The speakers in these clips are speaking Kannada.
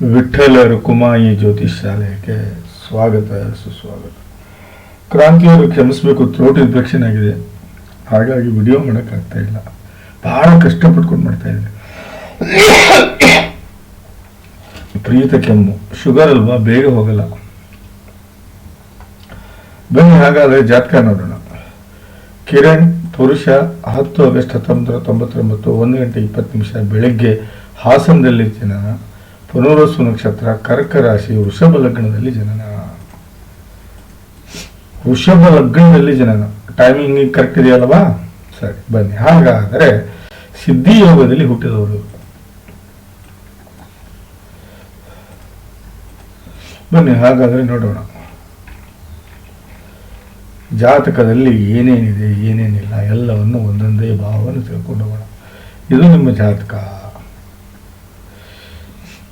ವಿಠ್ಠಲ ರುಕುಮಾಯಿ ಜ್ಯೋತಿಷ್ ಶಾಲೆಗೆ ಸ್ವಾಗತ, ಸುಸ್ವಾಗತ. ಕ್ರಾಂತಿಯವರು ಕ್ಷಮಿಸಬೇಕು ಥ್ರೋಟ್ ಇನ್ಫೆಕ್ಷನ್ ಆಗಿದೆ ಹಾಗಾಗಿ ವಿಡಿಯೋ ಮಾಡೋಕ್ಕಾಗ್ತಾ ಇಲ್ಲ. ಬಹಳ ಕಷ್ಟಪಟ್ಕೊಂಡು ಮಾಡ್ತಾ ಇದ್ದೀನಿ ಪ್ರೀತ ಕೆಮ್ಮು. ಶುಗರ್ ಅಲ್ವಾ? ಬೇಗ ಹೋಗಲ್ಲ. ಬನ್ನಿ, ಹಾಗಾದರೆ ಜಾತಕ ನೋಡೋಣ. ಕಿರಣ್, ಪುರುಷ, ಹತ್ತು ಆಗಸ್ಟ್ ಹತ್ತೊಂಬತ್ತು ತೊಂಬತ್ತೊಂಬತ್ತು, ಒಂದು ಗಂಟೆ ಇಪ್ಪತ್ತು ನಿಮಿಷ ಬೆಳಗ್ಗೆ ಹಾಸನದಲ್ಲಿ ಜನನ ಪುನರ್ವಸು ನಕ್ಷತ್ರ ಕರ್ಕ ರಾಶಿ, ವೃಷಭ ಲಗ್ನದಲ್ಲಿ ಜನನ. ವೃಷಭ ಲಗ್ನದಲ್ಲಿ ಜನನ. ಟೈಮಿಂಗ್ ಕರೆಕ್ಟ್ ಇದೆಯಲ್ವಾ ಸರಿ, ಬನ್ನಿ. ಹಾಗಾದರೆ ಸಿದ್ಧಿ ಯೋಗದಲ್ಲಿ ಹುಟ್ಟಿದವರು. ಬನ್ನಿ, ಹಾಗಾದರೆ ನೋಡೋಣ. ಜಾತಕದಲ್ಲಿ ಏನೇನಿದೆ, ಏನೇನಿಲ್ಲ, ಎಲ್ಲವನ್ನು ಒಂದೊಂದೇ ಭಾವವನ್ನು ತಿಳ್ಕೊಂಡು ಹೋಗೋಣ. ಇದು ನಿಮ್ಮ ಜಾತಕ.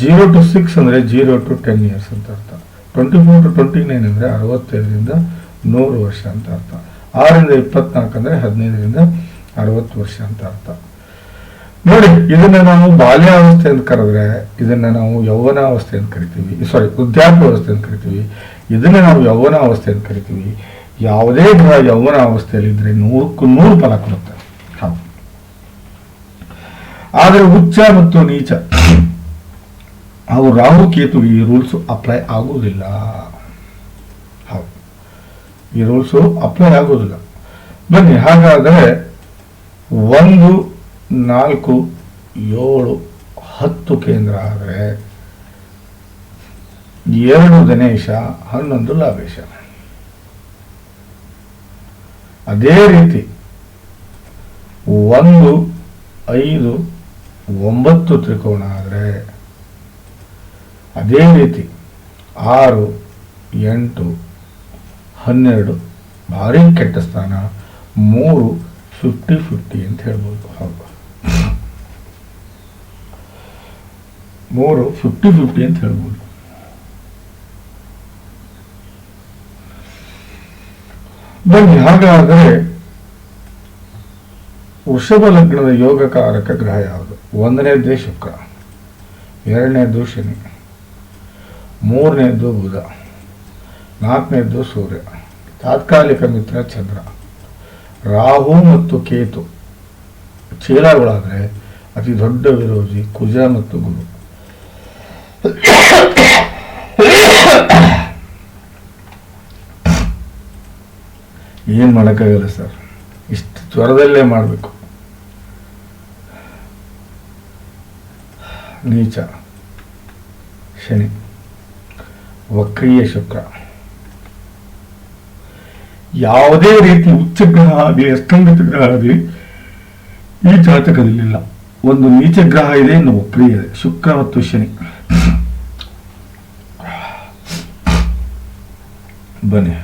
ಜೀರೋ ಟು ಸಿಕ್ಸ್ ಅಂದರೆ ಜೀರೋ ಟು ಟೆನ್ ಇಯರ್ಸ್ ಅಂತ ಅರ್ಥ. Twenty four to twenty nine ಅಂದರೆ ಅರವತ್ತೈದರಿಂದ ನೂರು ವರ್ಷ ಅಂತ ಅರ್ಥ. ಆರರಿಂದ ಇಪ್ಪತ್ನಾಲ್ಕು ಅಂದರೆ ಹದಿನೈದರಿಂದ ಅರವತ್ತು ವರ್ಷ ಅಂತ ಅರ್ಥ. ನೋಡಿ, ಇದನ್ನ ನಾವು ಬಾಲ್ಯಾವಸ್ಥೆ ಅಂತ ಕರೆದ್ರೆ ಇದನ್ನ ನಾವು ಯೌವನಾವಸ್ಥೆ ಅಂತ ಕರಿತೀವಿ. ಸಾರಿ ವೃದ್ಧಾಪ್ಯಾವಸ್ಥೆ ಅಂತ ಕರಿತೀವಿ. ಇದನ್ನ ನಾವು ಯೌವನಾವಸ್ಥೆ ಅಂತ ಕರಿತೀವಿ. ಯಾವುದೇ ಗ್ರಹ ಯೌವನ ಅವಸ್ಥೆಯಲ್ಲಿ ಇದ್ರೆ ನೂರಕ್ಕೂ ನೂರು ಫಲ ಕೊಡುತ್ತೆ. ಹೌದು. ಆದರೆ ಉಚ್ಚ ಮತ್ತು ನೀಚ. ಅವು ರಾಹು ಕೇತು ಈ ರೂಲ್ಸ್ ಅಪ್ಲೈ ಆಗುವುದಿಲ್ಲ. ಹೌದು. ಈ ರೂಲ್ಸು ಅಪ್ಲೈ ಆಗುವುದಿಲ್ಲ. ಬನ್ನಿ, ಹಾಗಾದರೆ ಒಂದು, ನಾಲ್ಕು, ಏಳು, ಹತ್ತು ಕೇಂದ್ರ ಆದರೆ ಎರಡು ದಿನೇಶ, ಹನ್ನೊಂದು ಲಾಭೇಶ. ಅದೇ ರೀತಿ ಒಂದು, ಐದು, ಒಂಬತ್ತು ತ್ರಿಕೋಣ ಆದರೆ ಅದೇ ರೀತಿ ಆರು, ಎಂಟು, ಹನ್ನೆರಡು, ಭಾರಿ ಕೆಟ್ಟ ಸ್ಥಾನ, ಮೂರು ಫಿಫ್ಟಿ ಫಿಫ್ಟಿ ಅಂತ ಹೇಳ್ಬೋದು. ಹೌದು. ಮೂರು ಫಿಫ್ಟಿ ಫಿಫ್ಟಿ ಅಂತ ಹೇಳ್ಬೋದು. ಬನ್ನಿ, ಹಾಗಾದರೆ ವೃಷಭ ಲಗ್ನದ ಯೋಗಕಾರಕ ಗ್ರಹ ಯಾವುದು? ಒಂದನೇದೇ ಶುಕ್ರ ಎರಡನೇ ಶನಿ ಮೂರನೇದು ಬುಧ, ನಾಲ್ಕನೇದ್ದು ಸೂರ್ಯ, ತಾತ್ಕಾಲಿಕ ಮಿತ್ರ ಚಂದ್ರ, ರಾಹು ಮತ್ತು ಕೇತು. ಚೀಲಗಳಾದರೆ ಅತಿ ದೊಡ್ಡ ವಿರೋಧಿ, ಕುಜ ಮತ್ತು ಗುರು. ಏನು ಮಾಡೋಕ್ಕಾಗಲ್ಲ ಸರ್, ಇಷ್ಟು ಜ್ವರದಲ್ಲೇ ಮಾಡಬೇಕು. ನೀಚ, ಶನಿ. ವಕ್ರೀಯ ಶುಕ್ರ. ಯಾವುದೇ ರೀತಿ ಉಚ್ಚ ಗ್ರಹ ಆಗಲಿ ಅಸ್ತಂಗತ ಗ್ರಹ ಆಗಲಿ, ಈ ಜಾತಕದಲ್ಲಿಲ್ಲ. ಒಂದು ನೀಚ ಗ್ರಹ ಇದೆ ಇನ್ನು ವಕ್ರೀಯ ಇದೆ, ಶುಕ್ರ ಮತ್ತು ಶನಿ. ಬನ್ನಿ.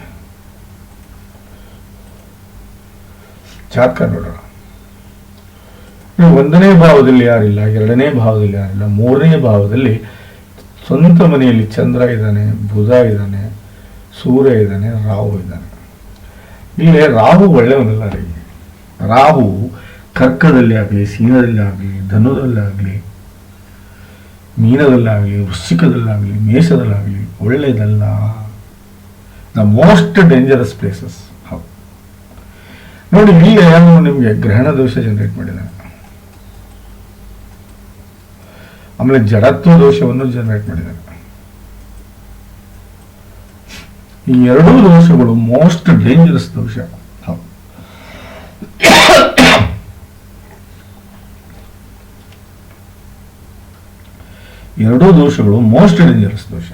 ಜಾತಕ ನೋಡೋಣ. ನೀವು ಒಂದನೇ ಭಾವದಲ್ಲಿ ಯಾರಿಲ್ಲ, ಎರಡನೇ ಭಾವದಲ್ಲಿ ಯಾರಿಲ್ಲ, ಮೂರನೇ ಭಾವದಲ್ಲಿ ಸ್ವಂತ ಮನೆಯಲ್ಲಿ ಚಂದ್ರ ಇದ್ದಾನೆ, ಬುಧ ಇದ್ದಾನೆ, ಸೂರ್ಯ ಇದ್ದಾನೆ, ರಾಹು ಇದ್ದಾನೆ. ಇಲ್ಲಿ ರಾಹು ಒಳ್ಳೆಯವನಲ್ಲ ರೀ. ರಾಹು ಕರ್ಕದಲ್ಲಿ ಆಗಲಿ ಸಿಂಹದಲ್ಲಿ ಆಗಲಿ ಧನುದಲ್ಲಾಗಲಿ ಮೀನದಲ್ಲಾಗಲಿ, ವೃಶ್ಚಿಕದಲ್ಲಾಗಲಿ, ಮೇಷದಲ್ಲಾಗಲಿ ಒಳ್ಳೆಯದಲ್ಲ. ದ ಮೋಸ್ಟ್ ಡೇಂಜರಸ್ ಪ್ಲೇಸಸ್ ಹೌದು. ನೋಡಿ, ಇಲ್ಲಿ ನಿಮಗೆ ಗ್ರಹಣ ದೋಷ ಜನರೇಟ್ ಮಾಡಿದ್ದಾನೆ ಆಮೇಲೆ ಜಡತ್ವ ದೋಷವನ್ನು ಜನರೇಟ್ ಮಾಡಿದ್ದಾರೆ. ಈ ಎರಡೂ ದೋಷಗಳು ಮೋಸ್ಟ್ ಡೇಂಜರಸ್ ದೋಷ. ಎರಡೂ ದೋಷಗಳು ಮೋಸ್ಟ್ ಡೇಂಜರಸ್ ದೋಷ.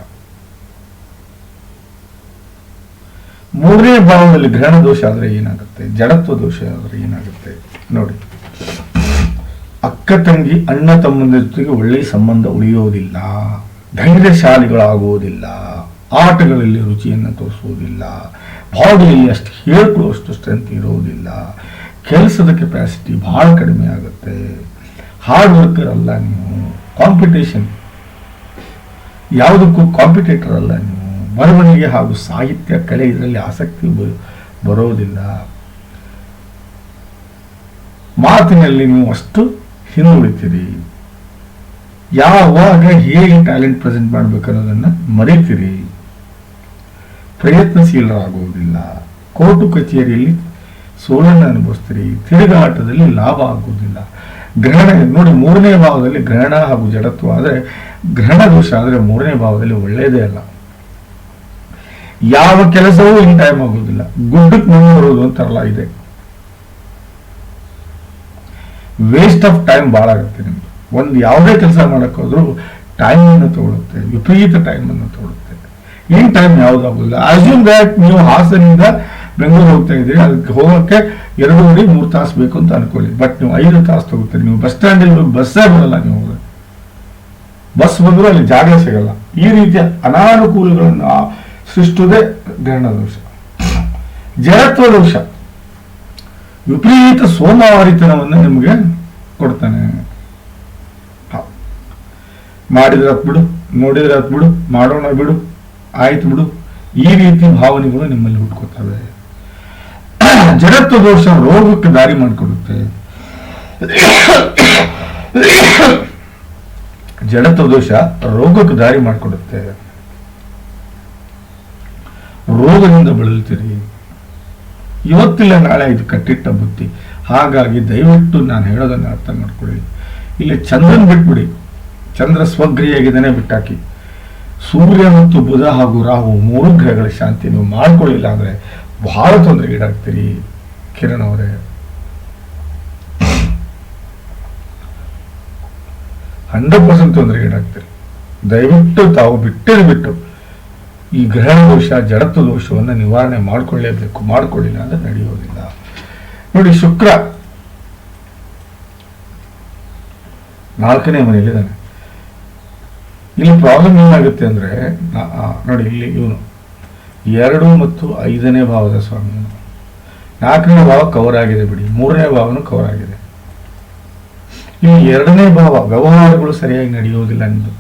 ಮೂರನೇ ಭಾವದಲ್ಲಿ ಗ್ರಹಣ ದೋಷ ಆದರೆ ಏನಾಗುತ್ತೆ? ಜಡತ್ವ ದೋಷ ಆದರೆ ಏನಾಗುತ್ತೆ? ನೋಡಿ. ತಂಗಿ ಅಣ್ಣ ತಮ್ಮಂದಿರ ಜೊತೆಗೆ ಒಳ್ಳೆಯ ಸಂಬಂಧ ಉಳಿಯೋದಿಲ್ಲ. ಧೈರ್ಯಶಾಲಿಗಳಾಗುವುದಿಲ್ಲ. ಆಟಗಳಲ್ಲಿ ರುಚಿಯನ್ನು ತೋರಿಸುವುದಿಲ್ಲ. ಬಾಡಿಯಲ್ಲಿ ಅಷ್ಟು ಹೇಳ್ಕೊಳ್ಳುವಷ್ಟು ಸ್ಟ್ರೆಂತ್ ಇರುವುದಿಲ್ಲ. ಕೆಲಸದ ಕೆಪಾಸಿಟಿ ಭಾಳ ಕಡಿಮೆ ಆಗುತ್ತೆ. ಹಾರ್ಡ್ ವರ್ಕರ್ ಅಲ್ಲ ನೀವು. ಕಾಂಪಿಟೇಷನ್ ಯಾವುದಕ್ಕೂ ಕಾಂಪಿಟೇಟರ್ ಅಲ್ಲ ನೀವು. ಬರವಣಿಗೆ ಹಾಗೂ ಸಾಹಿತ್ಯ, ಕಲೆ ಇದರಲ್ಲಿ ಆಸಕ್ತಿ ಬರೋದಿಲ್ಲ. ಮಾತಿನಲ್ಲಿ ನೀವು ಅಷ್ಟು ಹಿಂದುಳಿತೀರಿ ಯಾವಾಗ ಹೇಗೆ ಟ್ಯಾಲೆಂಟ್ ಪ್ರೆಸೆಂಟ್ ಮಾಡಬೇಕನ್ನೋದನ್ನು ಮರೀತೀರಿ. ಪ್ರಯತ್ನಶೀಲರಾಗುವುದಿಲ್ಲ. ಕೋರ್ಟು ಕಚೇರಿಯಲ್ಲಿ ಸೋಲನ್ನು ಅನುಭವಿಸ್ತೀರಿ. ತಿರುಗಾಟದಲ್ಲಿ ಲಾಭ ಆಗುವುದಿಲ್ಲ. ಗ್ರಹಣ, ನೋಡಿ ಮೂರನೇ ಭಾವದಲ್ಲಿ ಗ್ರಹಣ ಹಾಗೂ ಜಡತ್ವ ಆದರೆ ಗ್ರಹಣ ದೋಷ ಆದರೆ ಮೂರನೇ ಭಾವದಲ್ಲಿ ಒಳ್ಳೆಯದೇ ಅಲ್ಲ. ಯಾವ ಕೆಲಸವೂ ಇನ್ ಟೈಮ್ ಆಗುವುದಿಲ್ಲ. ಗುಡ್ಡಕ್ಕೆ ಮುಂದೆ ಬರೋದು ಅಂತಾರಲ್ಲ ಇದೆ. ವೇಸ್ಟ್ ಆಫ್ ಟೈಮ್ ಭಾಳ ಆಗುತ್ತೆ ನಿಮ್ಗೆ ಒಂದು ಯಾವುದೇ ಕೆಲಸ ಮಾಡೋಕ್ಕೋದ್ರೂ ಟೈಮನ್ನು ತಗೊಳುತ್ತೆ, ವಿಪರೀತ ಟೈಮನ್ನು ತಗೊಳುತ್ತೆ. ಏನು ಟೈಮ್ ಯಾವುದಾಗೋದಿಲ್ಲ. ಅಸ್ಯೂಮ್ ದ್ಯಾಟ್ ನೀವು ಹಾಸನಿಂದ ಬೆಂಗಳೂರು ಹೋಗ್ತಾ ಇದ್ದೀರಿ ಅದಕ್ಕೆ ಹೋಗೋಕ್ಕೆ ಎರಡೂವರೆ, ಮೂರು ತಾಸು ಬೇಕು ಅಂತ ಅನ್ಕೊಳ್ಳಿ. ಬಟ್ ನೀವು ಐದು ತಾಸು ತಗೋತೀರಿ. ನೀವು ಬಸ್ ಸ್ಟ್ಯಾಂಡಲ್ಲಿ ಬಸ್ಸೇ ಬರಲ್ಲ ನೀವು ಬಸ್ ಬಂದರೂ ಅಲ್ಲಿ ಜಾಗ ಸಿಗಲ್ಲ. ಈ ರೀತಿಯ ಅನಾನುಕೂಲಗಳನ್ನು ಸೃಷ್ಟುವುದೇ ಗ್ರಹಣ ದೋಷ. ಜಡತ್ವ ದೋಷ. ವಿಪರೀತ ಸೋಮವಾರಿತನವನ್ನು ನಿಮಗೆ ಕೊಡ್ತಾನೆ. ಮಾಡಿದ್ರೆ ಹತ್ ಬಿಡು, ನೋಡಿದ್ರೆ ಹತ್ ಬಿಡು, ಮಾಡೋಣ ಬಿಡು, ಆಯ್ತು ಬಿಡು. ಈ ರೀತಿ ಭಾವನೆಗಳು ನಿಮ್ಮಲ್ಲಿ ಹುಟ್ಕೋತವೆ. ಜಡತ್ವ ದೋಷ ರೋಗಕ್ಕೆ ದಾರಿ ಮಾಡಿಕೊಡುತ್ತೆ. ಜಡತ್ವ ದೋಷ ರೋಗಕ್ಕೆ ದಾರಿ ಮಾಡಿಕೊಡುತ್ತೆ. ರೋಗದಿಂದ ಬಳಲ್ತೀರಿ. ಇವತ್ತಿಲ್ಲ, ನಾಳೆ ಇದು ಕಟ್ಟಿಟ್ಟ ಬುತ್ತಿ ಹಾಗಾಗಿ ದಯವಿಟ್ಟು ನಾನು ಹೇಳೋದನ್ನು ಅರ್ಥ ಮಾಡ್ಕೊಳ್ಳಿ. ಇಲ್ಲಿ ಚಂದ್ರನ್ ಬಿಟ್ಬಿಡಿ. ಚಂದ್ರ ಸ್ವಗ್ರಿಯಾಗಿದ್ದಾನೆ ಬಿಟ್ಟಾಕಿ. ಸೂರ್ಯ ಮತ್ತು ಬುಧ ಹಾಗೂ ರಾಹು ಮೂರು ಗ್ರಹಗಳ ಶಾಂತಿ ನೀವು ಮಾಡ್ಕೊಳ್ಳಿಲ್ಲ ಅಂದ್ರೆ ಬಹಳ ತೊಂದರೆಗೀಡಾಗ್ತೀರಿ ಕಿರಣ್ ಅವರೇ. ಹಂಡ್ರೆಡ್ ಪರ್ಸೆಂಟ್ ತೊಂದರೆಗೀಡಾಗ್ತೀರಿ ದಯವಿಟ್ಟು ತಾವು ಬಿಟ್ಟಿರ್ಬಿಟ್ಟು ಬಿಟ್ಟು ಈ ಗ್ರಹಣ ದೋಷ, ಜಡತ್ವ ದೋಷವನ್ನು ನಿವಾರಣೆ ಮಾಡಿಕೊಳ್ಳೇಬೇಕು, ಮಾಡಿಕೊಳ್ಳಿಲ್ಲ ಅಂದ್ರೆ ನಡೆಯೋದಿಲ್ಲ. ನೋಡಿ, ಶುಕ್ರ ನಾಲ್ಕನೇ ಮನೆಯಲ್ಲಿದ್ದಾನೆ ಇಲ್ಲಿ ಪ್ರಾಬ್ಲಮ್ ಏನಾಗುತ್ತೆ ಅಂದ್ರೆ ನೋಡಿ, ಇಲ್ಲಿ ಇವನು. ಎರಡು ಮತ್ತು ಐದನೇ ಭಾವದ ಸ್ವಾಮಿ ನಾಲ್ಕನೇ ಭಾವ ಕವರ್ ಆಗಿದೆ ಬಿಡಿ. ಮೂರನೇ ಭಾವನು ಕವರ್ ಆಗಿದೆ. ಇಲ್ಲಿ ಎರಡನೇ ಭಾವ, ವ್ಯವಹಾರಗಳು ಸರಿಯಾಗಿ ನಡೆಯುವುದಿಲ್ಲ ನಿಮ್ದು.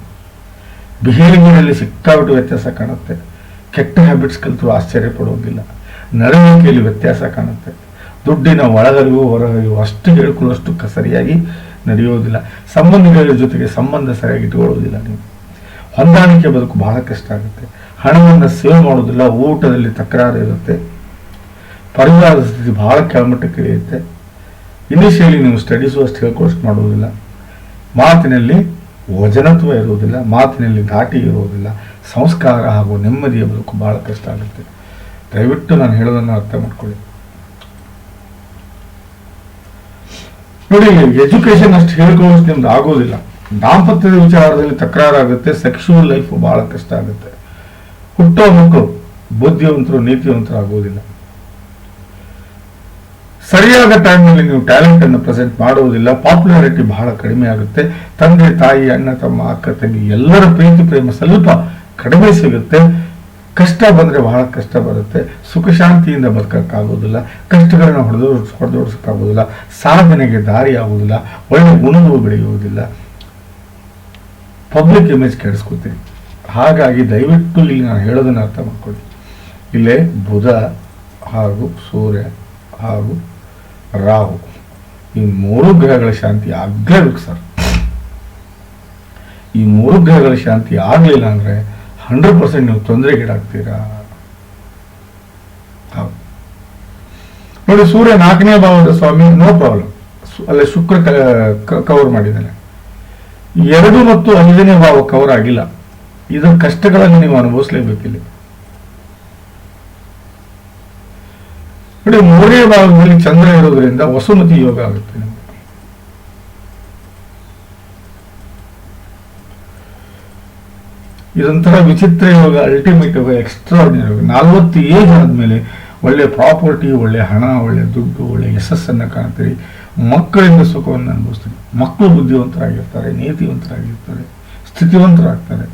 ಬಿಹೇವಿಯರಲ್ಲಿ ಸಿಕ್ಕಾಬಿಟ್ಟು ವ್ಯತ್ಯಾಸ ಕಾಣುತ್ತೆ. ಕೆಟ್ಟ ಹ್ಯಾಬಿಟ್ಸ್ ಕಲಿತು ಆಶ್ಚರ್ಯ ಪಡುವುದಿಲ್ಲ. ನಡವಳಿಕೆಯಲ್ಲಿ ವ್ಯತ್ಯಾಸ ಕಾಣುತ್ತೆ. ದುಡ್ಡಿನ ಒಳಗರಿವು ಹೊರಹರಿವು ಅಷ್ಟು ಹೇಳ್ಕೊಳ್ಳೋಷ್ಟು ಸರಿಯಾಗಿ ನಡೆಯೋದಿಲ್ಲ ಸಂಬಂಧಿಗಳ ಜೊತೆಗೆ ಸಂಬಂಧ ಸರಿಯಾಗಿ ಇಟ್ಕೊಳ್ಳೋದಿಲ್ಲ ನೀವು. ಹೊಂದಾಣಿಕೆ ಬದುಕು ಬಹಳ ಕಷ್ಟ ಆಗುತ್ತೆ. ಹಣವನ್ನು ಸೇವ್ ಮಾಡೋದಿಲ್ಲ ಊಟದಲ್ಲಿ ತಕರಾರು ಇರುತ್ತೆ. ಪರಿವಾರದ ಸ್ಥಿತಿ ಬಹಳ ಕೆಳಮಟ್ಟಕ್ಕೆ ಇಳಿಯುತ್ತೆ ಇನಿಷಿಯಲಿ ನೀವು ಸ್ಟಡೀಸು ಅಷ್ಟು ಹೇಳ್ಕೊಳ್ಳೋಷ್ಟು ಮಾಡುವುದಿಲ್ಲ. ಮಾತಿನಲ್ಲಿ ವಜನತ್ವ ಇರುವುದಿಲ್ಲ, ಮಾತಿನಲ್ಲಿ ಧಾಟಿ ಇರುವುದಿಲ್ಲ, ಸಂಸ್ಕಾರ ಹಾಗೂ ನೆಮ್ಮದಿಯ ಬದುಕು ಬಹಳ ಕಷ್ಟ ಆಗುತ್ತೆ. ದಯವಿಟ್ಟು ನಾನು ಹೇಳೋದನ್ನು ಅರ್ಥ ಮಾಡ್ಕೊಳ್ಳಿ. ನೋಡಿ ಎಜುಕೇಶನ್ ಅಷ್ಟು ಹೇಳ್ಕೊಳ್ಳೋಷ್ಟು ನಿಮ್ದು ಆಗೋದಿಲ್ಲ. ದಾಂಪತ್ಯದ ವಿಚಾರದಲ್ಲಿ ತಕರಾರಾಗುತ್ತೆ, ಸೆಕ್ಷುವಲ್ ಲೈಫ್ ಬಹಳ ಕಷ್ಟ ಆಗುತ್ತೆ. ಹುಟ್ಟೋ ಮಕ್ಕಳು ಬುದ್ಧಿವಂತರು, ನೀತಿವಂತರು ಆಗೋದಿಲ್ಲ. ಸರಿಯಾದ ಟೈಮ್ನಲ್ಲಿ ನೀವು ಟ್ಯಾಲೆಂಟ್ ಅನ್ನು ಪ್ರೆಸೆಂಟ್ ಮಾಡುವುದಿಲ್ಲ. ಪಾಪ್ಯುಲಾರಿಟಿ ಬಹಳ ಕಡಿಮೆ ಆಗುತ್ತೆ. ತಂದೆ, ತಾಯಿ, ಅಣ್ಣ, ತಮ್ಮ, ಅಕ್ಕ, ತಂಗಿ ಎಲ್ಲರ ಪ್ರೀತಿ, ಪ್ರೇಮ ಸ್ವಲ್ಪ ಕಡಿಮೆ ಸಿಗುತ್ತೆ. ಕಷ್ಟ ಬಂದರೆ ಬಹಳ ಕಷ್ಟ ಬರುತ್ತೆ. ಸುಖ ಶಾಂತಿಯಿಂದ ಬದುಕೋಕ್ಕಾಗೋದಿಲ್ಲ ಕಷ್ಟಗಳನ್ನ ಹೊಡೆದು ಹೊಡೆದೋಡಿಸೋಕ್ಕಾಗೋದಿಲ್ಲ ಸಾಧನೆಗೆ ದಾರಿ ಆಗುವುದಿಲ್ಲ. ಒಳ್ಳೆ ಗುಣಗಳು ಬೆಳೆಯುವುದಿಲ್ಲ. ಪಬ್ಲಿಕ್ ಇಮೇಜ್ ಕೆಡಿಸ್ಕೊತೀರಿ. ಹಾಗಾಗಿ ದಯವಿಟ್ಟು ಇಲ್ಲಿ ನಾನು ಹೇಳೋದನ್ನು ಅರ್ಥ ಮಾಡ್ಕೊಳ್ಳಿ. ಇಲ್ಲೇ ಬುಧ ಹಾಗೂ ಸೂರ್ಯ ಹಾಗೂ ರಾಹು. ಈ ಮೂರು ಗ್ರಹಗಳ ಶಾಂತಿ ಆಗಲೇಬೇಕು ಸರ್. ಈ ಮೂರು ಗ್ರಹಗಳ ಶಾಂತಿ ಆಗಲಿಲ್ಲ ಅಂದ್ರೆ ಹಂಡ್ರೆಡ್ ಪರ್ಸೆಂಟ್ ನೀವು ತೊಂದರೆಗೀಡಾಗ್ತೀರಾ? ಹೌದು. ನೋಡಿ, ಸೂರ್ಯ ನಾಲ್ಕನೇ ಭಾವದ ಸ್ವಾಮಿ ನೋ ಪ್ರಾಬ್ಲಮ್ ಅಲ್ಲೇ ಶುಕ್ರ ಕವರ್ ಮಾಡಿದ್ದಾನೆ. ಎರಡು ಮತ್ತು ಐದನೇ ಭಾವ ಕವರ್ ಆಗಿಲ್ಲ. ಇದರ ಕಷ್ಟಗಳನ್ನು ನೀವು ಅನುಭವಿಸಲೇಬೇಕಿಲ್ಲಿ. ನೋಡಿ, ಮೂರನೇ ಭಾಗದಲ್ಲಿ ಚಂದ್ರ ಇರೋದ್ರಿಂದ ವಸುಮತಿ ಯೋಗ ಆಗುತ್ತೆ. ಇದೊಂಥರ ವಿಚಿತ್ರ ಯೋಗ ಅಲ್ಟಿಮೇಟ್ ಯೋಗ ಎಕ್ಸ್ಟ್ರಾರ್ಡಿನರಿ ಯೋಗ. ನಲ್ವತ್ತು ಏಜ್ ಆದ್ಮೇಲೆ ಒಳ್ಳೆ ಪ್ರಾಪರ್ಟಿ ಒಳ್ಳೆ ಹಣ, ಒಳ್ಳೆ ದುಡ್ಡು, ಒಳ್ಳೆ ಯಶಸ್ಸನ್ನು ಕಾಣ್ತೀರಿ. ಮಕ್ಕಳಿಂದ ಸುಖವನ್ನು ಅನುಭವಿಸ್ತೀರಿ. ಮಕ್ಕಳು ಬುದ್ಧಿವಂತರಾಗಿರ್ತಾರೆ, ನೀತಿವಂತರಾಗಿರ್ತಾರೆ, ಸ್ಥಿತಿವಂತರಾಗ್ತಾರೆ.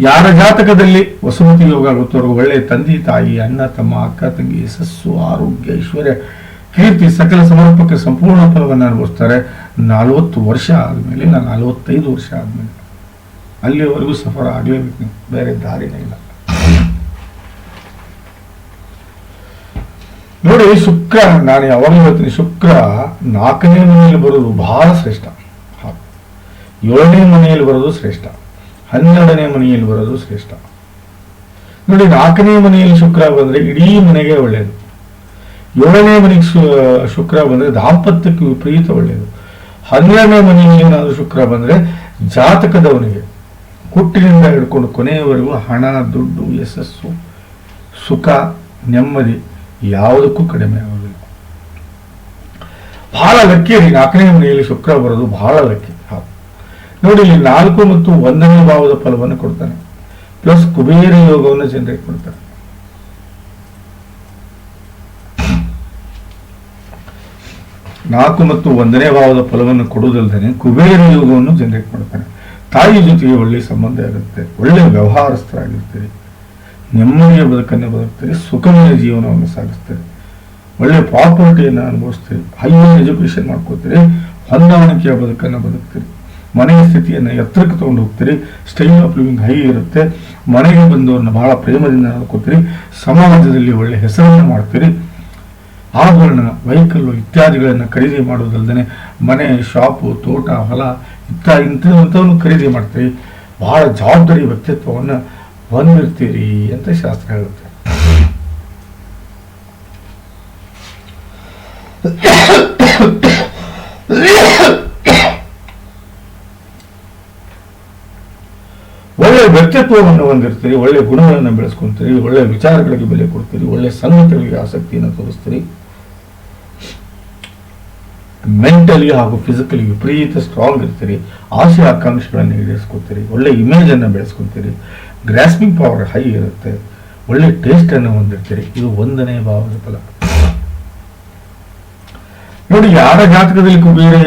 ಯಾರ ಜಾತಕದಲ್ಲಿ ವಸುಮತಿ ಯೋಗ ಗೊತ್ತವರು ಒಳ್ಳೆಯ ತಂದೆ, ತಾಯಿ, ಅಣ್ಣ, ತಮ್ಮ, ಅಕ್ಕ, ತಂಗಿ ಯಶಸ್ಸು ಆರೋಗ್ಯ ಐಶ್ವರ್ಯ ಕೀರ್ತಿ, ಸಕಲ ಸಮರ್ಪಕ ಸಂಪೂರ್ಣ ಫಲವನ್ನು ಅನುಭವಿಸ್ತಾರೆ. ನಲವತ್ತು ವರ್ಷ ಆದಮೇಲೆ ನಾನು ನಲವತ್ತೈದು ವರ್ಷ ಆದಮೇಲೆ ಅಲ್ಲಿವರೆಗೂ ಸಫರ ಆಗಲೇಬೇಕು ಬೇರೆ ದಾರಿನೇ ಇಲ್ಲ. ನೋಡಿ, ಶುಕ್ರ, ನಾನು ಯಾವಾಗಲೂ ಹೇಳ್ತೀನಿ, ಶುಕ್ರ ನಾಲ್ಕನೇ ಮನೆಯಲ್ಲಿ ಬರೋದು ಬಹಳ ಶ್ರೇಷ್ಠ. ಏಳನೇ ಮನೆಯಲ್ಲಿ ಬರೋದು ಶ್ರೇಷ್ಠ. ಹನ್ನೆರಡನೇ ಮನೆಯಲ್ಲಿ ಬರೋದು ಶ್ರೇಷ್ಠ. ನೋಡಿ, ನಾಲ್ಕನೇ ಮನೆಯಲ್ಲಿ ಶುಕ್ರ ಬಂದ್ರೆ ಇಡೀ ಮನೆಗೆ ಒಳ್ಳೆಯದು ಏಳನೇ ಮನೆಗೆ ಶುಕ್ರ ಬಂದ್ರೆ ದಾಂಪತ್ಯಕ್ಕೆ ವಿಪರೀತ ಒಳ್ಳೆಯದು ಹನ್ನೆರಡನೇ ಮನೆಯಲ್ಲಿ ಏನಾದರೂ ಶುಕ್ರ ಬಂದ್ರೆ ಜಾತಕದವನಿಗೆ ಹುಟ್ಟಿನಿಂದ ಹಿಡ್ಕೊಂಡು ಕೊನೆಯವರೆಗೂ ಹಣ, ದುಡ್ಡು, ಯಶಸ್ಸು, ಸುಖ, ನೆಮ್ಮದಿ ಯಾವುದಕ್ಕೂ ಕಡಿಮೆ ಆಗೋದಿಲ್ಲ. ಬಹಳ ಲಕ್ಕಿ ರೀ ನಾಲ್ಕನೇ ಮನೆಯಲ್ಲಿ ಶುಕ್ರ ಬರೋದು ಬಹಳ ಲಕ್ಕಿ. ನೋಡಿ, ಇಲ್ಲಿ ನಾಲ್ಕು ಮತ್ತು ಒಂದನೇ ಭಾವದ ಫಲವನ್ನು ಕೊಡ್ತಾನೆ ಪ್ಲಸ್ ಕುಬೇರ ಯೋಗವನ್ನು ಜನರೇಟ್ ಮಾಡ್ತಾನೆ ನಾಲ್ಕು ಮತ್ತು ಒಂದನೇ ಭಾವದ ಫಲವನ್ನು ಕೊಡುವುದಲ್ಲದೆ ಕುಬೇರ ಯೋಗವನ್ನು ಜನರೇಟ್ ಮಾಡ್ತಾನೆ ತಾಯಿ ಜೊತೆಗೆ ಒಳ್ಳೆಯ ಸಂಬಂಧ ಇರುತ್ತೆ, ಒಳ್ಳೆಯ ವ್ಯವಹಾರಸ್ಥರಾಗಿರ್ತೀರಿ, ನೆಮ್ಮದಿಯ ಬದುಕನ್ನು ಬದುಕ್ತೀರಿ, ಸುಖಮಯ ಜೀವನವನ್ನು ಸಾಗಿಸ್ತೀರಿ, ಒಳ್ಳೆಯ ಪ್ರಾಪರ್ಟಿಯನ್ನು ಅನುಭವಿಸ್ತೀರಿ, ಹೈಯರ್ ಎಜುಕೇಶನ್ ಮಾಡ್ಕೋತೀರಿ ಹೊಂದಾಣಿಕೆಯ ಬದುಕನ್ನು ಬದುಕ್ತೀರಿ. ಮನೆಯ ಸ್ಥಿತಿಯನ್ನು ಎತ್ತರಕ್ಕೆ ತಗೊಂಡು ಹೋಗ್ತೀರಿ ಸ್ಟೈಲ್ ಆಫ್ ಲಿವಿಂಗ್ ಹೈ ಇರುತ್ತೆ, ಮನೆಗೆ ಬಂದವರನ್ನ ಬಹಳ ಪ್ರೇಮದಿಂದ ನೋಡ್ಕೋತೀರಿ, ಸಮಾಜದಲ್ಲಿ ಒಳ್ಳೆ ಹೆಸರನ್ನು ಮಾಡ್ತೀರಿ, ಆಭರಣ ವೆಹಿಕಲ್ಲು ಇತ್ಯಾದಿಗಳನ್ನು ಖರೀದಿ ಮಾಡುವುದಲ್ಲದೆ ಮನೆ ಶಾಪು ತೋಟ, ಹೊಲ, ಇತ್ತ ಇಂಥವಂಥವನ್ನು ಖರೀದಿ ಮಾಡ್ತೀರಿ, ಬಹಳ ಜವಾಬ್ದಾರಿ ವ್ಯಕ್ತಿತ್ವವನ್ನು ಹೊಂದಿರ್ತೀರಿ ಅಂತ ಶಾಸ್ತ್ರ ಹೇಳುತ್ತೆ ಒಳ್ಳೆಯ ವ್ಯಕ್ತಿತ್ವವನ್ನು ಹೊಂದಿರ್ತೀರಿ, ಒಳ್ಳೆ ಗುಣಗಳನ್ನು ಬೆಳೆಸ್ಕೊಂತೀರಿ, ಒಳ್ಳೆ ವಿಚಾರಗಳಿಗೆ ಬೆಲೆ ಕೊಡ್ತೀರಿ, ಒಳ್ಳೆ ಸಂಗತಿಗಳಿಗೆ ಆಸಕ್ತಿಯನ್ನು ತೋರಿಸ್ತೀರಿ. ಮೆಂಟಲಿ ಹಾಗೂ ಫಿಸಿಕಲಿ ವಿಪರೀತ ಸ್ಟ್ರಾಂಗ್ ಇರ್ತೀರಿ, ಆಸೆ ಆಕಾಂಕ್ಷೆಗಳನ್ನು ಈಡೇರಿಸ್ಕೊತೀರಿ, ಒಳ್ಳೆ ಇಮೇಜ್ ಅನ್ನು ಬೆಳೆಸ್ಕೊಂತೀರಿ. ಗ್ರಾಸ್ಪಿಂಗ್ ಪವರ್ ಹೈ ಇರುತ್ತೆ, ಒಳ್ಳೆ ಟೇಸ್ಟ್ ಅನ್ನು ಹೊಂದಿರ್ತೀರಿ. ಇದು ಒಂದನೇ ಭಾವದ ಫಲ. ನೋಡಿ, ಯಾರ ಜಾತಕದಲ್ಲಿ ಬೇರೆ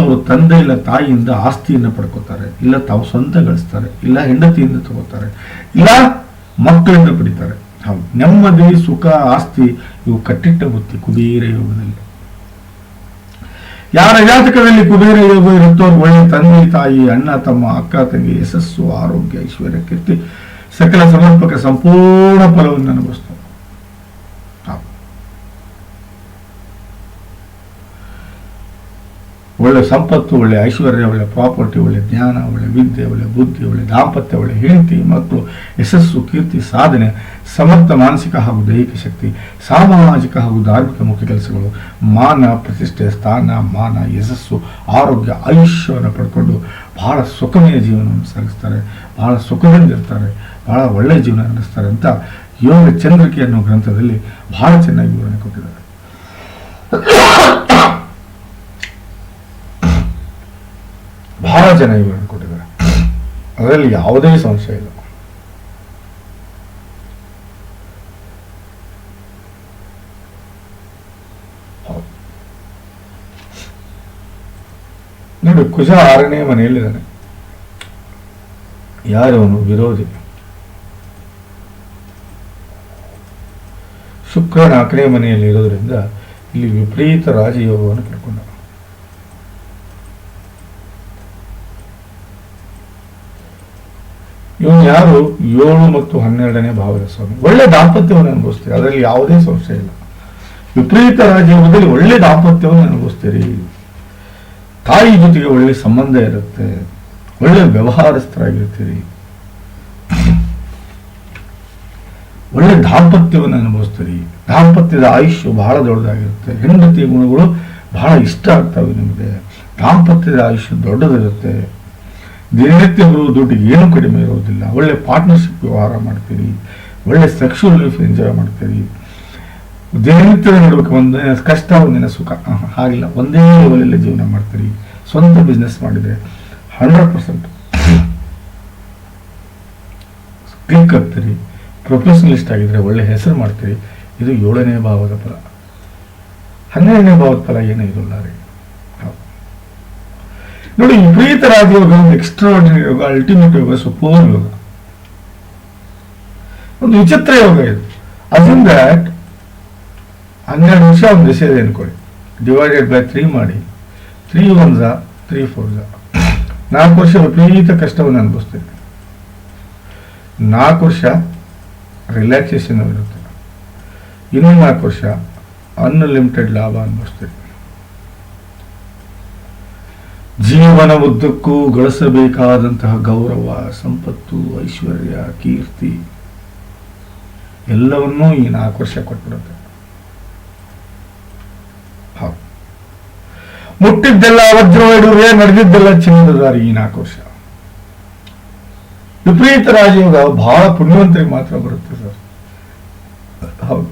ಅವರು ತಂದೆ ಇಲ್ಲ, ತಾಯಿಯಿಂದ ಆಸ್ತಿಯನ್ನು ಪಡ್ಕೋತಾರೆ. ಇಲ್ಲ, ತಾವು ಸ್ವಂತ ಗಳಿಸ್ತಾರೆ ಇಲ್ಲ, ಹೆಂಡತಿಯಿಂದ ತಗೋತಾರೆ. ಇಲ್ಲ, ಮಕ್ಕಳಿಂದ ಪಡಿತಾರೆ. ಹೌದು. ನೆಮ್ಮದಿ, ಸುಖ, ಆಸ್ತಿ, ಇವು ಕಟ್ಟಿಟ್ಟ ಬುತ್ತಿ ಕುಬೇರ ಯೋಗದಲ್ಲಿ. ಯಾರ ಜಾತಕದಲ್ಲಿ ಕುಬೇರ ಯೋಗ ಇರುತ್ತೋ ಅವ್ರು ಒಳ್ಳೆ ತಂದೆ, ತಾಯಿ, ಅಣ್ಣ, ತಮ್ಮ, ಅಕ್ಕ, ತಂಗಿ, ಯಶಸ್ಸು, ಆರೋಗ್ಯ, ಐಶ್ವರ್ಯ, ಕೀರ್ತಿ, ಸಕಲ ಸಮರ್ಪಕ, ಸಂಪೂರ್ಣ ಫಲವನ್ನು ಅನುಭವಿಸ್ತಾರೆ ಹೌದು. ಒಳ್ಳೆ ಸಂಪತ್ತು, ಒಳ್ಳೆ ಐಶ್ವರ್ಯ, ಒಳ್ಳೆ ಪ್ರಾಪರ್ಟಿ, ಒಳ್ಳೆ ಜ್ಞಾನ, ಒಳ್ಳೆ ವಿದ್ಯೆ, ಒಳ್ಳೆ ಬುದ್ಧಿ, ಒಳ್ಳೆ ದಾಂಪತ್ಯ, ಒಳ್ಳೆ ಹೆಂಡತಿ ಮಕ್ಕಳು ಯಶಸ್ಸು, ಕೀರ್ತಿ, ಸಾಧನೆ, ಸಮರ್ಥ ಮಾನಸಿಕ ಹಾಗೂ ದೈಹಿಕ ಶಕ್ತಿ, ಸಾಮಾಜಿಕ ಹಾಗೂ ಧಾರ್ಮಿಕ ಮುಖ್ಯ ಕೆಲಸಗಳು, ಮಾನ, ಪ್ರತಿಷ್ಠೆ, ಸ್ಥಾನ, ಮಾನ, ಯಶಸ್ಸು, ಆರೋಗ್ಯ ಆಯುಷ್ಯವನ್ನು ಪಡ್ಕೊಂಡು ಬಹಳ ಸುಖಮಯ ಜೀವನವನ್ನು ಸಾಗಿಸ್ತಾರೆ, ಬಹಳ ಸುಖದಿಂದಿರ್ತಾರೆ ಬಹಳ ಒಳ್ಳೆಯ ಜೀವನ ನಡೆಸ್ತಾರೆ ಅಂತ ಯೋಗ ಚಂದ್ರಿಕೆ ಅನ್ನೋ ಗ್ರಂಥದಲ್ಲಿ ಬಹಳ ಚೆನ್ನಾಗಿ ವಿವರಣೆ ಕೊಟ್ಟಿದ್ದಾರೆ. ಬಹಳ ಚೆನ್ನಾಗಿ ವಿವರಣೆ ಕೊಟ್ಟಿದ್ದಾರೆ. ಅದರಲ್ಲಿ ಯಾವುದೇ ಸಂಶಯ ಇಲ್ಲ. ನೋಡಿ ಕುಶ ಆರನೇ ಮನೆಯಲ್ಲಿದ್ದಾನೆ. ಯಾರವನು? ವಿರೋಧಿ. ಶುಕ್ರ ನಾಲ್ಕನೇ ಮನೆಯಲ್ಲಿ ಇರೋದ್ರಿಂದ ಇಲ್ಲಿ ವಿಪರೀತ ರಾಜಯೋಗವನ್ನು ಪಡ್ಕೊಂಡ ಇವನು ಯಾರು? ಏಳು ಮತ್ತು ಹನ್ನೆರಡನೇ ಭಾವದ ಸ್ವಾಮಿ. ಒಳ್ಳೆ ದಾಂಪತ್ಯವನ್ನು ಅನುಭವಿಸ್ತೀರಿ. ಅದರಲ್ಲಿ ಯಾವುದೇ ಸಂಶಯ ಇಲ್ಲ. ವಿಪರೀತ ರಾಜಯೋಗದಲ್ಲಿ ಒಳ್ಳೆ ದಾಂಪತ್ಯವನ್ನು ಅನುಭವಿಸ್ತೀರಿ. ತಾಯಿ ಜೊತೆಗೆ ಒಳ್ಳೆ ಸಂಬಂಧ ಇರುತ್ತೆ. ಒಳ್ಳೆ ವ್ಯವಹಾರಸ್ಥರಾಗಿರ್ತೀರಿ. ಒಳ್ಳೆ ದಾಂಪತ್ಯವನ್ನು ಅನುಭವಿಸ್ತೀರಿ. ದಾಂಪತ್ಯದ ಆಯುಷ್ಯ ಬಹಳ ದೊಡ್ಡದಾಗಿರುತ್ತೆ. ಹೆಂಡತಿ ಗುಣಗಳು ಬಹಳ ಇಷ್ಟ ಆಗ್ತವೆ ನಿಮಗೆ. ದಾಂಪತ್ಯದ ಆಯುಷ್ಯ ದೊಡ್ಡದಿರುತ್ತೆ. ದಿನನಿತ್ಯ ಅವರು ದುಡ್ಡಿಗೆ ಏನು ಕಡಿಮೆ ಇರೋದಿಲ್ಲ. ಒಳ್ಳೆ ಪಾರ್ಟ್ನರ್ಶಿಪ್ ವ್ಯವಹಾರ ಮಾಡ್ತೀರಿ, ಒಳ್ಳೆ ಸೆಕ್ಷುವಲ್ ಲೈಫ್ ಎಂಜಾಯ್ ಮಾಡ್ತೀರಿ. ದಿನನಿತ್ಯದ ನಡುವೆ ಒಂದಿನ ಕಷ್ಟ, ಒಂದಿನ ಸುಖ. ಹಾಗಿಲ್ಲ. ಒಂದೇ ಲೆವೆಲಲ್ಲಿ ಜೀವನ ಮಾಡ್ತೀರಿ. ಸ್ವಂತ ಬಿಸ್ನೆಸ್ ಮಾಡಿದರೆ ಹಂಡ್ರೆಡ್ ಪರ್ಸೆಂಟ್ ಕ್ಲಿಕ್ ಆಗ್ತೀರಿ. ಪ್ರೊಫೆಷನಲಿಸ್ಟ್ ಆಗಿದ್ರೆ ಒಳ್ಳೆ ಹೆಸರು ಮಾಡ್ತೀರಿ. ಇದು ಏಳನೇ ಭಾವದ ಫಲ. ಹನ್ನೆರಡನೇ ಭಾವದ ಫಲ ಏನೂ ಇರೋಲ್ಲ ರೀ. ನೋಡಿ ವಿಪರೀತ ರಾಜಯೋಗ ಒಂದು ಎಕ್ಸ್ಟ್ರಾರ್ಡಿನರಿ ಯೋಗ ಅಲ್ಟಿಮೇಟ್ ಯೋಗ ಸುಪೋರ್ ಯೋಗ. ಒಂದು ವಿಚಿತ್ರ ಯೋಗ ಇದು. ಅಸಿನ್ ದ್ಯಾಟ್ ಹನ್ನೆರಡು ನಿಮಿಷ ಒಂದು ದಿವಸ ಇದೆ ಅನ್ಕೊಳ್ಳಿ ಡಿವೈಡೆಡ್ ಬೈ ತ್ರೀ ಮಾಡಿ. ತ್ರೀ ಒನ್ ಝಾ ತ್ರೀ ಫೋರ್ ಝಾ ನಾಲ್ಕು ವರ್ಷ ವಿಪರೀತ ಕಷ್ಟವನ್ನು ಅನುಭವಿಸ್ತೀವಿ ನಾಲ್ಕು ವರ್ಷ ರಿಲ್ಯಾಕ್ಸೇಷನ್ ಇರುತ್ತೆ. ಇನ್ನು ನಾಲ್ಕು ವರ್ಷ ಅನ್ಲಿಮಿಟೆಡ್ ಲಾಭ ಅನುಭವಿಸ್ತೀವಿ ಜೀವನ ಉದ್ದಕ್ಕೂ ಗಳಿಸಬೇಕಾದಂತಹ ಗೌರವ, ಸಂಪತ್ತು, ಐಶ್ವರ್ಯ, ಕೀರ್ತಿ ಎಲ್ಲವನ್ನೂ ಈ ನಾಲ್ಕು ವರ್ಷ ಕೊಟ್ಬಿಡುತ್ತೆ. ಹೌದು. ಮುಟ್ಟಿದ್ದೆಲ್ಲ ವಜ್ರವೈಡೂರ್ಯ ನಡೆದಿದ್ದೆಲ್ಲ ಚಿನ್ನದ ದಾರಿ ಈ ನಾಲ್ಕು ವರ್ಷ. ವಿಪರೀತ ರಾಜಯೋಗ, ಬಹಳ ಪುಣ್ಯವಂತರಿಗೆ ಮಾತ್ರ ಬರುತ್ತೆ ಸರ್. ಹೌದು.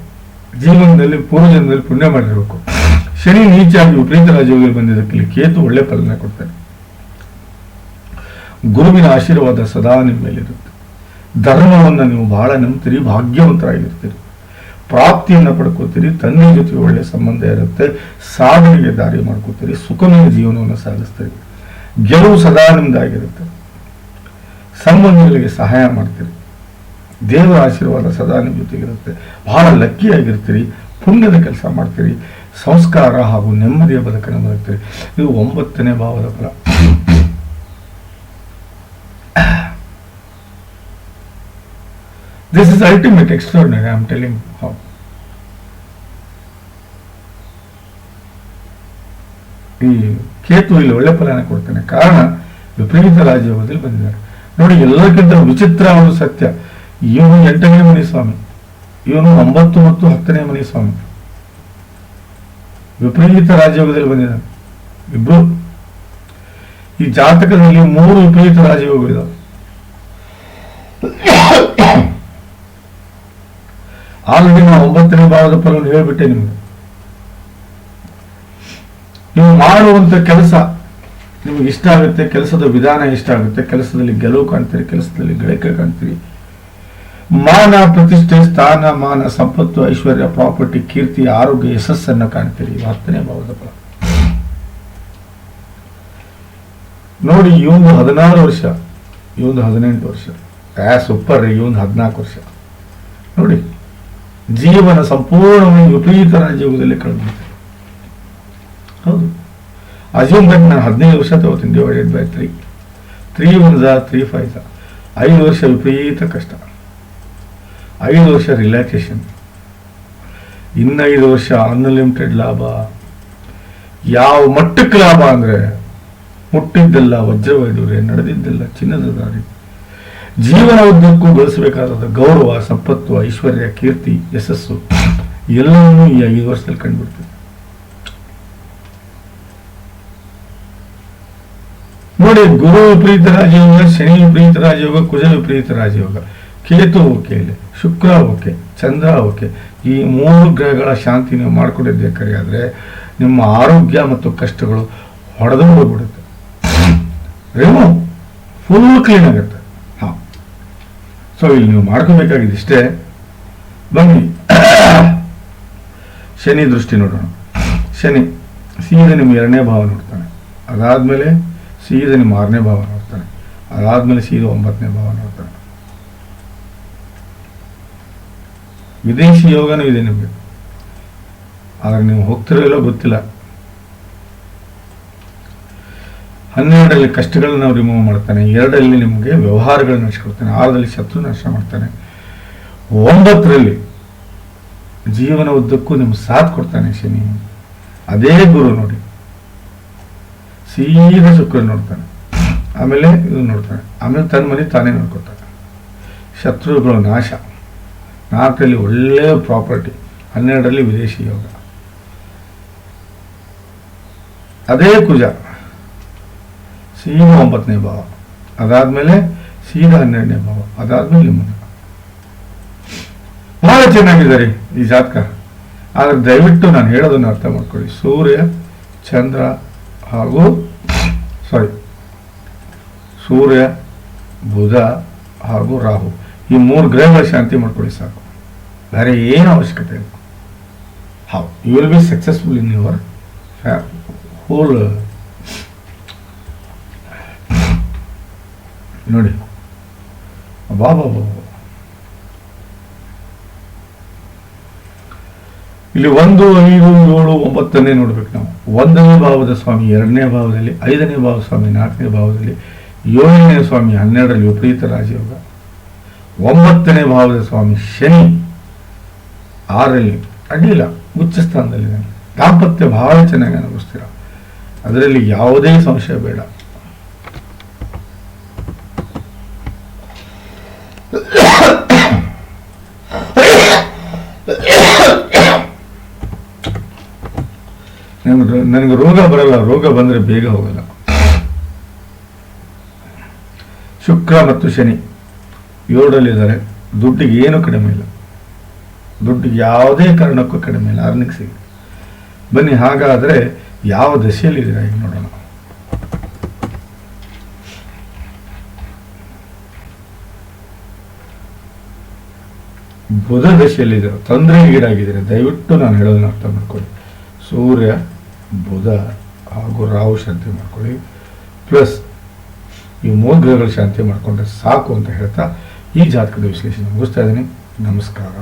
ಜೀವನದಲ್ಲಿ, ಪೂರ್ವಜನ್ಮದಲ್ಲಿ ಪುಣ್ಯ ಮಾಡಿರಬೇಕು. ಶನಿ ನೀಚಾಗಿ ವಿಪರೀತ ರಾಜಯೋಗಿ ಬಂದಿದ್ದಕ್ಕೆ ಕೇತು ಒಳ್ಳೆ ಫಲನ ಕೊಡ್ತಾನೆ ಗುರುವಿನ ಆಶೀರ್ವಾದ ಸದಾ ನಿಮ್ಮ ಮೇಲಿರುತ್ತೆ. ಧರ್ಮವನ್ನು ನೀವು ಬಹಳ ನಂಬ್ತೀರಿ, ಭಾಗ್ಯವಂತರಾಗಿರ್ತೀರಿ. ಪ್ರಾಪ್ತಿಯನ್ನು ಪಡ್ಕೋತೀರಿ, ತನ್ನ ಜೊತೆ ಒಳ್ಳೆ ಸಂಬಂಧ ಇರುತ್ತೆ, ಸಾಧನೆಗೆ ದಾರಿ ಮಾಡ್ಕೋತೀರಿ, ಸುಖಮಯ ಜೀವನವನ್ನು ಸಾಗಿಸ್ತೀರಿ. ಗೆಲುವು ಸದಾ ನಿಮ್ಮದಾಗಿರುತ್ತೆ ಸಂಬಂಧಿಗಳಿಗೆ ಸಹಾಯ ಮಾಡ್ತೀರಿ. ದೇವರ ಆಶೀರ್ವಾದ ಸದಾ ನಿಮ್ಮ ಜೊತೆಗಿರುತ್ತೆ. ಬಹಳ ಲಕ್ಕಿ ಆಗಿರ್ತೀರಿ ಪುಣ್ಯದ ಕೆಲಸ ಮಾಡ್ತೀರಿ. ಸಂಸ್ಕಾರ ಹಾಗೂ ನೆಮ್ಮದಿಯ ಬದುಕನ್ನು ಬದುಕ್ತೇವೆ. ಇದು ಒಂಬತ್ತನೇ ಭಾವದ ಫಲ. This is ultimate extraordinary I telling how ಈ ಕೇತು ಇಲ್ಲಿ ಒಳ್ಳೆ ಫಲನ ಕೊಡ್ತಾನೆ. ಕಾರಣ, ವಿಪರೀತ ರಾಜಯೋಗದಲ್ಲಿ ಬಂದಿದ್ದಾರೆ. ನೋಡಿ, ಎಲ್ಲಕ್ಕಿಂತ ವಿಚಿತ್ರ ಒಂದು ಸತ್ಯ. ಇವನು ಎಂಟನೇ ಮನೆ ಸ್ವಾಮಿ ಇವನು ಒಂಬತ್ತು ಮತ್ತು ಹತ್ತನೇ ಮನೆ ಸ್ವಾಮಿ ವಿಪರೀತ ರಾಜಯೋಗದಲ್ಲಿ ಬಂದಿದ್ದಾನೆ ಇಬ್ರು. ಈ ಜಾತಕದಲ್ಲಿ ಮೂರು ವಿಪರೀತ ರಾಜಯೋಗಗಳಿದ್ದಾವೆ ಆಲ್ರೆಡಿ ನಾನು ಒಂಬತ್ತನೇ ಭಾವದ ಫಲವನ್ನು ಹೇಳ್ಬಿಟ್ಟೆ ನಿಮಗೆ. ನೀವು ಮಾಡುವಂತ ಕೆಲಸ ನಿಮಗೆ ಇಷ್ಟ ಆಗುತ್ತೆ, ಕೆಲಸದ ವಿಧಾನ ಇಷ್ಟ ಆಗುತ್ತೆ, ಕೆಲಸದಲ್ಲಿ ಗೆಲುವು ಕಾಣ್ತೀರಿ, ಕೆಲಸದಲ್ಲಿ ಗಳಿಕೆ ಕಾಣ್ತೀರಿ ಮಾನ ಪ್ರತಿಷ್ಠೆ, ಸ್ಥಾನ, ಮಾನ, ಸಂಪತ್ತು, ಐಶ್ವರ್ಯ, ಪ್ರಾಪರ್ಟಿ, ಕೀರ್ತಿ, ಆರೋಗ್ಯ, ಯಶಸ್ಸನ್ನು ಕಾಣ್ತೀರಿ. ಹತ್ತನೇ ಭಾವದ ಫಲ. ನೋಡಿ ಇವೊಂದು ಹದಿನಾರು ವರ್ಷ ಇವೊಂದು ಹದಿನೆಂಟು ವರ್ಷ. ಆ ಸೂಪರ್ ಇವೊಂದು ಹದಿನಾಲ್ಕು ವರ್ಷ. ನೋಡಿ, ಜೀವನ ಸಂಪೂರ್ಣವಾಗಿ ವಿಪರೀತ ಜೀವನದಲ್ಲಿ ಕಳೆದಿದೆ ಹೌದು. ಅಸ್ಯೂಮ್ ದಟ್ ನಾನು ಹದಿನೈದು ವರ್ಷ ತಗೋತೀನಿ divided by three three one Jha, three five ಝಾ. ಐದು ವರ್ಷ ವಿಪರೀತ ಕಷ್ಟ. ಐದು ವರ್ಷ ರಿಲ್ಯಾಕ್ಸೇಷನ್ ಇನ್ನೈದು ವರ್ಷ ಅನ್ಲಿಮಿಟೆಡ್ ಲಾಭ. ಯಾವ ಮಟ್ಟಕ್ಕೆ ಲಾಭ ಅಂದ್ರೆ ಮುಟ್ಟಿದ್ದೆಲ್ಲ ವಜ್ರವೈಡೂರ್ಯ ನಡೆದಿದ್ದೆಲ್ಲ ಚಿನ್ನದ ದಾರಿ. ಜೀವನ ಉದ್ದಕ್ಕೂ ಗಳಿಸಬೇಕಾದ ಗೌರವ, ಸಂಪತ್ತು, ಐಶ್ವರ್ಯ, ಕೀರ್ತಿ, ಯಶಸ್ಸು, ಎಲ್ಲವನ್ನೂ ಈ ಐದು ವರ್ಷದಲ್ಲಿ ಕಂಡುಬಿಡ್ತೀವಿ ನೋಡಿ, ಗುರು ವಿಪರೀತ ರಾಜಯೋಗ, ಶನಿ ವಿಪರೀತ ರಾಜಯೋಗ, ಕುಜ ವಿಪರೀತ ರಾಜಯೋಗ. ಕೇತು ಓಕೆ ಇಲ್ಲಿ, ಶುಕ್ರ ಓಕೆ ಚಂದ್ರ ಓಕೆ ಈ ಮೂರು ಗ್ರಹಗಳ ಶಾಂತಿ ನೀವು ಮಾಡ್ಕೊಂಡಿದ್ದೇಕರಿ ಆದರೆ ನಿಮ್ಮ ಆರೋಗ್ಯ ಮತ್ತು ಕಷ್ಟಗಳು ಹೊಡೆದು ಹೋಗ್ಬಿಡುತ್ತೆ. ರಿಮೂವ್ ಫುಲ್ ಕ್ಲೀನ್ ಆಗುತ್ತೆ. ಹಾಂ. ಸೊ ಇಲ್ಲಿ ನೀವು ಮಾಡ್ಕೋಬೇಕಾಗಿದೆ ಇಷ್ಟೇ. ಬನ್ನಿ. ಶನಿ ದೃಷ್ಟಿ ನೋಡೋಣ. ಶನಿ, ಸೀದ ನಿಮ್ಮ ಎರಡನೇ ಭಾವ ನೋಡ್ತಾನೆ. ಅದಾದಮೇಲೆ ಸೀದ ನಿಮ್ಮ ಆರನೇ ಭಾವ ನೋಡ್ತಾನೆ. ಅದಾದಮೇಲೆ ಸೀದ ಒಂಬತ್ತನೇ ಭಾವ ನೋಡ್ತಾನೆ. ವಿದೇಶಿ ಯೋಗನೂ ಇದೆ ನಿಮಗೆ. ಆದರೆ ನೀವು ಹೋಗ್ತಿರೋ ಗೊತ್ತಿಲ್ಲ. ಹನ್ನೆರಡರಲ್ಲಿ ಕಷ್ಟಗಳನ್ನ ನಾವು ರಿಮೂವ್ ಮಾಡ್ತಾನೆ ಎರಡರಲ್ಲಿ ನಿಮಗೆ ವ್ಯವಹಾರಗಳನ್ನ ನಡೆಸ್ಕೊಡ್ತಾನೆ, ಆರರಲ್ಲಿ ಶತ್ರು ನಾಶ ಮಾಡ್ತಾನೆ. ಒಂಬತ್ತರಲ್ಲಿ ಜೀವನ ಉದ್ದಕ್ಕೂ ನಿಮ್ಗೆ ಸಾಥ್ ಕೊಡ್ತಾನೆ ಶನಿ. ಅದೇ ಗುರು ನೋಡಿ. ಸೀದಾ ಶುಕ್ರ ನೋಡ್ತಾನೆ. ಆಮೇಲೆ ಇದು ನೋಡ್ತಾನೆ. ಆಮೇಲೆ ತನ್ನ ಮನೆ ತಾನೇ ನೋಡ್ಕೊತಾನೆ ಶತ್ರುಗಳ ನಾಶ. ನಾಲ್ಕರಲ್ಲಿ ಒಳ್ಳೆಯ ಪ್ರಾಪರ್ಟಿ ಹನ್ನೆರಡರಲ್ಲಿ ವಿದೇಶಿ ಯೋಗ. ಅದೇ ಕುಜ ಸೀದಾ ಒಂಬತ್ತನೇ ಭಾವ. ಅದಾದಮೇಲೆ ಸೀದಾ ಹನ್ನೆರಡನೇ ಭಾವ, ಅದಾದಮೇಲೆ ಮುಂದೆ ಬಹಳ ಚೆನ್ನಾಗಿದ್ದಾರೆ ಈ ಜಾತಕ. ಆದರೆ ದಯವಿಟ್ಟು ನಾನು ಹೇಳೋದನ್ನು ಅರ್ಥ ಮಾಡ್ಕೊಳ್ಳಿ. ಸೂರ್ಯ, ಚಂದ್ರ ಹಾಗೂ ಸಾರಿ ಸೂರ್ಯ, ಬುಧ ಹಾಗೂ ರಾಹು. ಈ ಮೂರು ಗ್ರಹಗಳ ಶಾಂತಿ ಮಾಡ್ಕೊಳ್ಳಿ ಸಾಕು. ಬೇರೆ ಏನು ಅವಶ್ಯಕತೆ ಇಲ್ಲ. How you will be successful in your whole ನೋಡಿ ಬಾಬಾ ಇಲ್ಲಿ ಒಂದು, ಐದು, ಏಳು, ಒಂಬತ್ತನೇ ನೋಡ್ಬೇಕು ನಾವು. ಒಂದನೇ ಭಾವದ ಸ್ವಾಮಿ, ಎರಡನೇ ಭಾವದಲ್ಲಿ, ಐದನೇ ಭಾವ ಸ್ವಾಮಿ, ನಾಲ್ಕನೇ ಭಾವದಲ್ಲಿ, ಏಳನೇ ಸ್ವಾಮಿ, ಹನ್ನೆರಡರಲ್ಲಿ ವಿಪರೀತ ರಾಜಯೋಗ. ಒಂಬತ್ತನೇ ಭಾವದ ಸ್ವಾಮಿ ಶನಿ ಆರಲ್ಲಿ ಅಡ್ಡಿಲ್ಲ ಉಚ್ಚ ಸ್ಥಾನದಲ್ಲಿದ್ದಾನೆ ದಾಂಪತ್ಯ ಭಾವ ಚೆನ್ನಾಗಿ ಅನುಭವಿಸ್ತೀರ. ಅದರಲ್ಲಿ ಯಾವುದೇ ಸಂಶಯ ಬೇಡ. ನನಗೆ ನನಗೆ ರೋಗ ಬರಲ್ಲ, ರೋಗ ಬಂದರೆ ಬೇಗ ಹೋಗಲ್ಲ. ಶುಕ್ರ ಮತ್ತು ಶನಿ. ಏಳರಲ್ಲಿದ್ದಾರೆ. ದುಡ್ಡಿಗೆ ಏನು ಕಡಿಮೆ ಇಲ್ಲ. ದುಡ್ಡಿಗೆ ಯಾವುದೇ ಕಾರಣಕ್ಕೂ ಕಡಿಮೆ ಇಲ್ಲ. ಅರ್ನಿಂಗ್ ಸಿಗಿ ಬನ್ನಿ, ಹಾಗಾದರೆ ಯಾವ ದಶೆಯಲ್ಲಿದ್ದೀರಾ ಈಗ ನೋಡೋಣ. ಬುಧ ದಶೆಯಲ್ಲಿದ್ದೀರ. ತೊಂದರೆಗೀಡಾಗಿದ್ದೀರ ದಯವಿಟ್ಟು ನಾನು ಹೇಳೋದನ್ನ ಅರ್ಥ ಮಾಡ್ಕೊಳ್ಳಿ. ಸೂರ್ಯ, ಬುಧ ಹಾಗೂ ರಾಹು ಶಾಂತಿ ಮಾಡ್ಕೊಳ್ಳಿ. ಪ್ಲಸ್ ಈ ಮೂರು ಗ್ರಹಗಳು ಶಾಂತಿ ಮಾಡಿಕೊಂಡ್ರೆ ಸಾಕು ಅಂತ ಹೇಳ್ತಾ ಈ ಜಾತಕದ ವಿಶ್ಲೇಷಣೆ ಮುಗಿಸ್ತಾ ಇದ್ದೀನಿ. ನಮಸ್ಕಾರ.